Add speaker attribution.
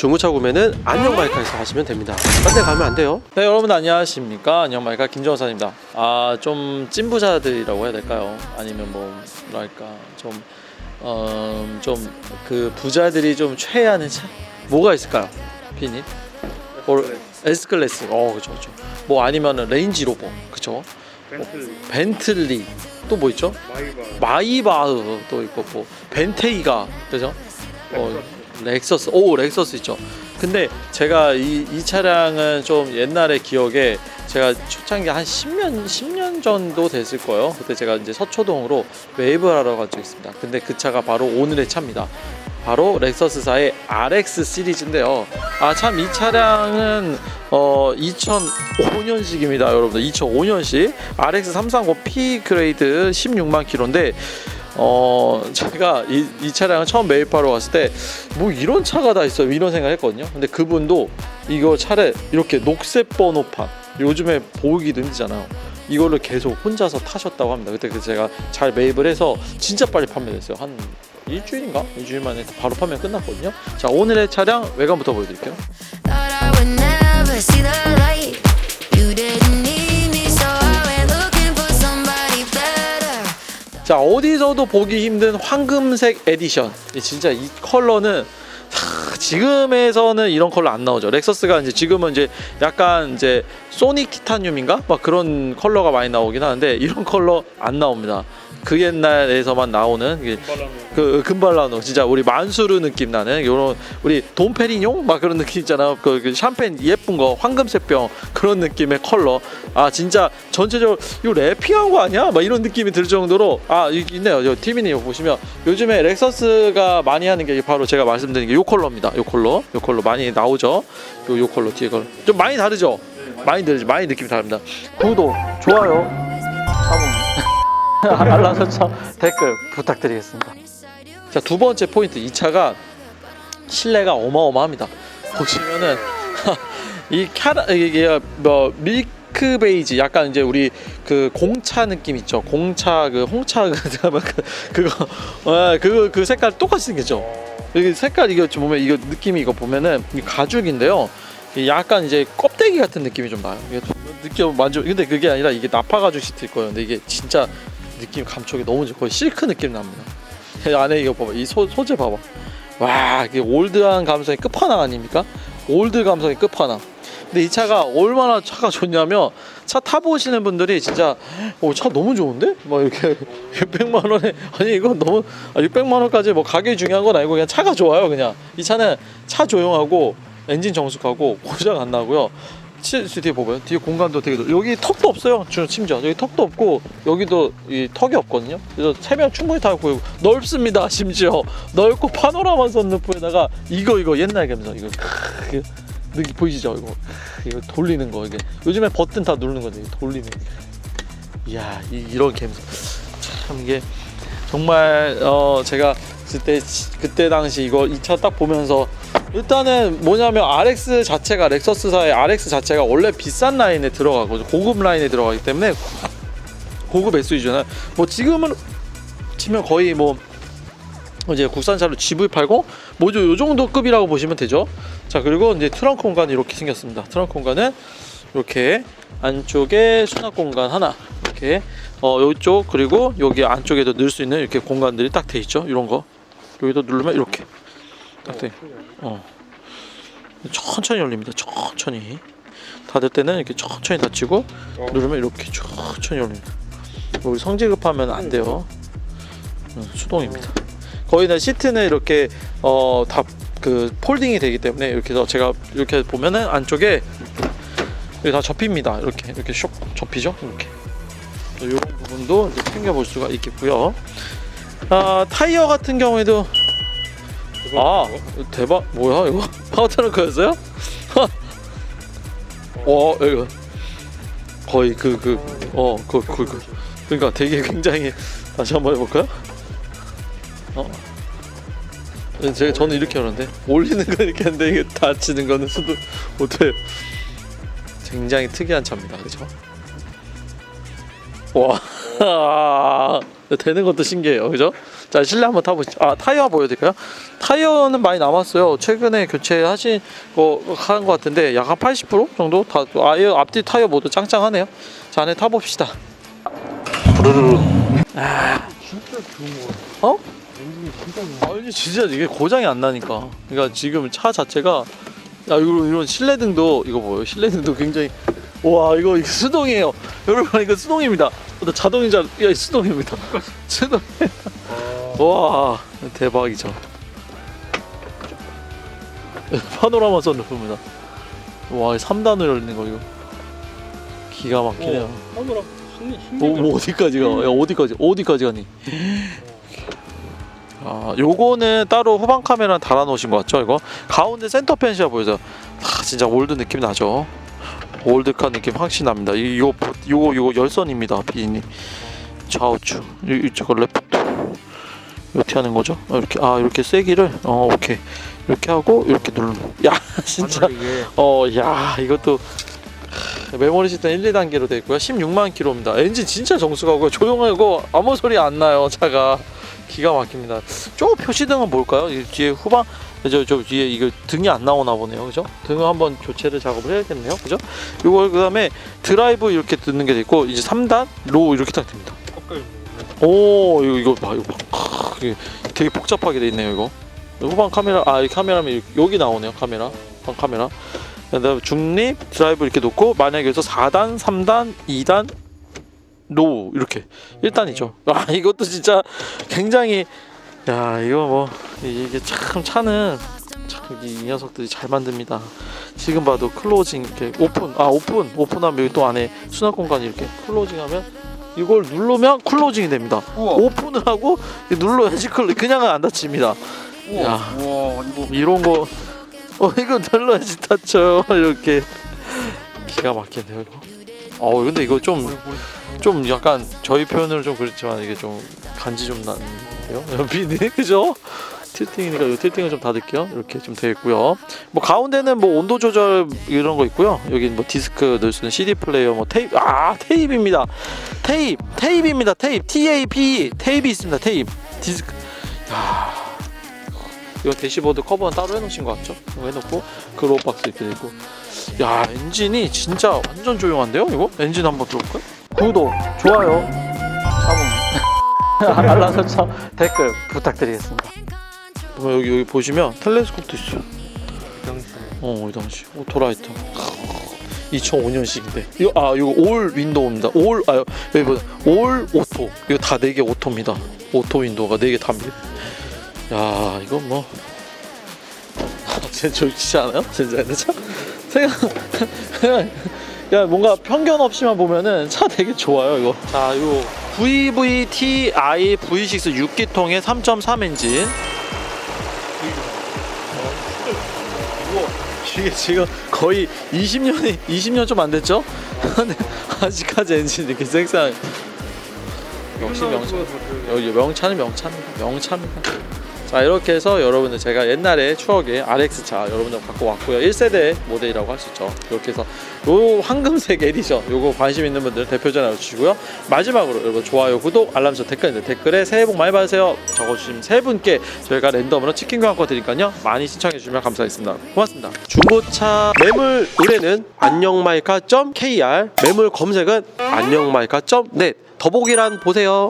Speaker 1: 중고차 구매는 안녕 마이카에서 하시면 됩니다. 딴 데 가면 안 돼요.
Speaker 2: 네 여러분 안녕하십니까? 안녕마이카 김정사입니다. 아좀 찐부자들이라고 해야 될까요? 아니면 뭐 뭐랄까 좀 어 좀 그 부자들이 좀 최애하는 차? 뭐가 있을까요? 피님 뭐, S클래스. 어 그죠 그죠 뭐 아니면은 레인지 로버 그죠
Speaker 3: 벤틀리,
Speaker 2: 벤틀리. 또 뭐 있죠?
Speaker 3: 마이바,
Speaker 2: 마이바흐 또 있고 뭐 벤테이가. 그죠? 어, 렉서스 오 렉서스 있죠. 근데 제가 이, 이 차량은 좀 옛날에 기억에 제가 초창기 한 10년 10년 정도 됐을 거예요. 그때 제가 이제 서초동으로 웨이브를 하러 간 적이 있습니다. 근데 그 차가 바로 오늘의 차입니다. 바로 렉서스사의 RX 시리즈인데요. 아 참 이 차량은 어 2005년식입니다 여러분들. 2005년식. RX 330 P 그레이드 16만 킬로인데 어 제가 이, 이 차량을 처음 매입하러 왔을 때 뭐 이런 차가 다 있어 이런 생각 했거든요. 근데 그분도 이거 차를 이렇게 녹색 번호판 요즘에 보기도 힘들잖아요. 이거를 계속 혼자서 타셨다고 합니다. 그때 그 제가 잘 매입을 해서 진짜 빨리 판매됐어요. 한 일주일인가? 일주일 만에 바로 판매 끝났거든요. 자 오늘의 차량 외관부터 보여드릴게요. 자 어디서도 보기 힘든 황금색 에디션. 이 진짜 이 컬러는 하, 지금에서는 이런 컬러 안 나오죠. 렉서스가 이제 지금은 이제 약간 이제 소닉 티타늄인가? 막 그런 컬러가 많이 나오긴 하는데 이런 컬러 안 나옵니다 그 옛날에서만 나오는
Speaker 3: 발라노,
Speaker 2: 그 금발라노. 진짜 우리 만수르 느낌 나는 요런 우리 돈페리뇽 막 그런 느낌 있잖아요 그, 그 샴페인 예쁜 거 황금색 병 그런 느낌의 컬러. 아 진짜 전체적으로 이거 래핑한 거 아니야? 막 이런 느낌이 들 정도로. 아 있네요. 저 이거 보시면 요즘에 렉서스가 많이 하는 게 바로 제가 말씀드린 게 요 컬러입니다. 요 컬러. 요 컬러 많이 나오죠? 요, 요 컬러 뒤에 컬러 좀 많이 다르죠? 많이 다르죠 많이 느낌이 다릅니다. 구독 좋아요 알람 설정 댓글 부탁드리겠습니다 자 두 번째 포인트 이 차가 실내가 어마어마합니다. 보시면은 이 캐라 이게 뭐 밀크 베이지 약간 이제 우리 그 공차 느낌 있죠. 공차 그 홍차 그 그- 그거 어, 그거 그 색깔 똑같이 생겼죠. 여기 색깔 이거 좀 보면 이거 느낌이 이거 보면은 이 가죽인데요. 이 약간 이제 껍데기 같은 느낌이 좀 나요. 이게 좀 느껴 만져 근데 그게 아니라 이게 나파 가죽 시트일 거예요. 근데 이게 진짜 느낌 감촉이 너무 좋고 실크 느낌 납니다. 이 안에 이거 봐봐 이 소, 소재 봐봐. 와 이게 올드한 감성의 끝판왕 아닙니까? 올드 감성의 끝판왕. 근데 이 차가 얼마나 차가 좋냐면 차 타보시는 분들이 진짜 오차 너무 좋은데? 막 이렇게 600만 원에 아니 이거 너무 아, 600만 원까지 뭐 가격이 중요한 건 아니고 그냥 차가 좋아요 그냥. 이 차는 차 조용하고 엔진 정숙하고 고장 안 나고요 치- 뒤에 봐봐요. 뒤에 공간도 되게 넓- 여기 턱도 없어요. 주- 심지어 여기 턱도 없고 여기도 이 턱이 없거든요. 그래서 세명 충분히 타고 보이고 넓습니다. 심지어 넓고 파노라마 선루프에다가 이거 이거 옛날 감성 이거 크, 이거 보이시죠? 이거 크, 이거 돌리는 거 이게 요즘에 버튼 다 누르는 이거 돌리는 거. 이야 이, 이런 감성 참 이게 정말 어 제가 그때 그때 당시 이거 이 차 딱 보면서 일단은 뭐냐면 RX 자체가 렉서스사의 RX 자체가 원래 비싼 라인에 들어가고 고급 라인에 들어가기 때문에 고급 SUV잖아요. 뭐 지금은 치면 거의 뭐 이제 국산차로 GV80 뭐죠 요 정도 급이라고 보시면 되죠. 자 그리고 이제 트렁크 공간이 이렇게 생겼습니다. 트렁크 공간은 이렇게 안쪽에 수납 공간 하나 이렇게 어 이쪽 그리고 여기 안쪽에도 넣을 수 있는 이렇게 공간들이 딱 돼 있죠. 이런 거 여기도 누르면 이렇게 딱 돼. 어. 천천히 열립니다. 천천히. 닫을 때는 이렇게 천천히 닫히고 누르면 이렇게 천천히 열립니다. 우리 성질 급하면 안 돼요. 음, 수동입니다. 거의 다 시트는 이렇게 어 다 그 폴딩이 되기 때문에 이렇게 해서 제가 이렇게 보면은 안쪽에 이게 다 접힙니다. 이렇게 이렇게 쇽 접히죠. 이렇게 이런 부분도 챙겨 볼 수가 있겠고요. 아 타이어 같은 경우에도 아 대박 뭐야 이거 파워트렁크였어요? 와 이거 거의 그 그어그 그, 그, 그러니까 되게 굉장히 다시 한번 해볼까요? 어 제가 저는 이렇게 하는데 올리는 건 이렇게 하는데 이게 닫히는 거는 수도 못해요. 굉장히 특이한 차입니다, 그렇죠? 와 아, 되는 것도 신기해요, 그죠? 자 실내 한번 타보시죠. 아 타이어 보여드릴까요? 타이어는 많이 남았어요. 최근에 교체하신 거 한 것 같은데 약한80% 정도 다 아예 앞뒤 타이어 모두 짱짱하네요. 자 안에 타봅시다. 부르르르. 아, 어? 아, 이게 진짜 이게 고장이 안 나니까. 그러니까 지금 차 자체가 야 이런 이런 실내등도 이거 뭐예요? 실내등도 굉장히 와 이거 수동이에요. 여러분 이거 수동입니다. 나 자동인 줄 알- 야 수동입니다. 수동. 와 대박이죠. 파노라마 선루프입니다. 와 3단으로 열리는 거 이거 기가 막히네요.
Speaker 3: 하느라
Speaker 2: 뭐, 뭐 어디까지 가? 야 어디까지 어디까지 가니? 아 요거는 따로 후방 카메라 달아 놓으신 것 같죠? 이거 가운데 센터 펜시아 보여서 아 진짜 올드 느낌 나죠? 올드카 느낌 확실히 납니다. 이- 이거 보- 요거 요거 열선입니다, 비님. 좌우측 이- 이쪽은 레프트 이렇게 하는 거죠? 아, 이렇게 아 이렇게 세기를 어 오케이 이렇게 하고 이렇게 누르는. 야 진짜
Speaker 3: 이게
Speaker 2: 어, 야, 이것도 메모리 시스템 1, 2단계로 되어 있고요. 16만 킬로입니다. 엔진 진짜 정수가고요. 조용하고 아무 소리 안 나요. 차가 기가 막힙니다. 저 표시등은 뭘까요? 이 뒤에 후방 저, 저 뒤에 이거 등이 안 나오나 보네요. 그죠? 등을 한번 교체를 작업을 해야겠네요. 그죠? 이걸 그 다음에 드라이브 이렇게 듣는 게 있고 이제 3단 로 이렇게 딱 됩니다. 오, 이거 이거 봐. 이거 봐. 크, 이게 되게 복잡하게 돼 있네요, 이거. 후방 카메라 아, 이 카메라면 여기 나오네요, 카메라. 후방 카메라. 그 다음에 중립 드라이브 이렇게 놓고 만약에 여기서 4단, 3단, 2단 노 이렇게 1단이죠. 아, 이것도 진짜 굉장히 야, 이거 뭐 이게 참 차는 참 이 녀석들이 잘 만듭니다. 지금 봐도 클로징 이렇게 오픈 아 오픈 오픈하면 여기 또 안에 수납 공간이 이렇게 클로징하면 이걸 누르면 클로징이 됩니다.
Speaker 3: 우와
Speaker 2: 오픈을 하고 눌러야지 클로 그냥은 안 닫힙니다.
Speaker 3: 우와
Speaker 2: 야.
Speaker 3: 우와 이거
Speaker 2: 이런 거 어 이거 눌러야지 닫혀요 이렇게 기가 막히네요 이거. 어 근데 이거 좀 좀 약간 저희 표현으로 좀 그렇지만 이게 좀 간지 좀 나는데요 연비네 그죠? 틸팅이니까 이 틸팅을 좀 닫을게요. 이렇게 좀 되어 있고요. 뭐 가운데는 뭐 온도 조절 이런 거 있고요. 여기 뭐 디스크 넣을 수 있는 CD 플레이어 뭐 테이프 아 테이프입니다. 테이프 테이프입니다. 테이프. TAP 테이프 있습니다. 테이프. 디스크. 야 이거 대시보드 커버는 따로 해놓으신 것 같죠? 해놓고 그로우 박스 이렇게 되고. 야 엔진이 진짜 완전 조용한데요 이거? 엔진 한번 들어볼까요? 구독, 좋아요, 알람 설정, 댓글 부탁드리겠습니다 그러면 여기 여기 보시면 텔레스콥도 있어요 어, 이 당시 오토라이터 2005년식인데 이거 아 이거 올 윈도우입니다. 올 아 여기 보세요. 올 오토 이거 다 네 개 오토입니다. 오토 윈도우가 네개 답니다. 야 이거 뭐 진짜 좋지 않아요? 진짜 참 생각 그냥 야 뭔가 편견 없이만 보면은 차 되게 좋아요 이거. 자 이거 VVT i V6 6기통의 3.3 엔진. 이게 지금 거의 20년이 20년 좀 안 됐죠? 근데 아직까지 엔진 이렇게 생산. 역시 명차. 여기 명차는 명차입니다. 명차입니다. 자 이렇게 해서 여러분들 제가 옛날에 추억의 RX 차 여러분들 갖고 왔고요. 1세대 모델이라고 할 수 있죠. 이렇게 해서 요 황금색 에디션 요거 관심 있는 분들 대표 전화 주시고요. 마지막으로 여러분 좋아요 구독 알람 설정 댓글 댓글에 새해 복 많이 받으세요. 적어주신 세 분께 저희가 랜덤으로 치킨 교환권 드리니까요? 많이 신청해 주시면 감사하겠습니다. 고맙습니다.
Speaker 1: 중고차 매물 의뢰는 안녕마이카.kr 매물 검색은 안녕마이카.net 더보기란 보세요.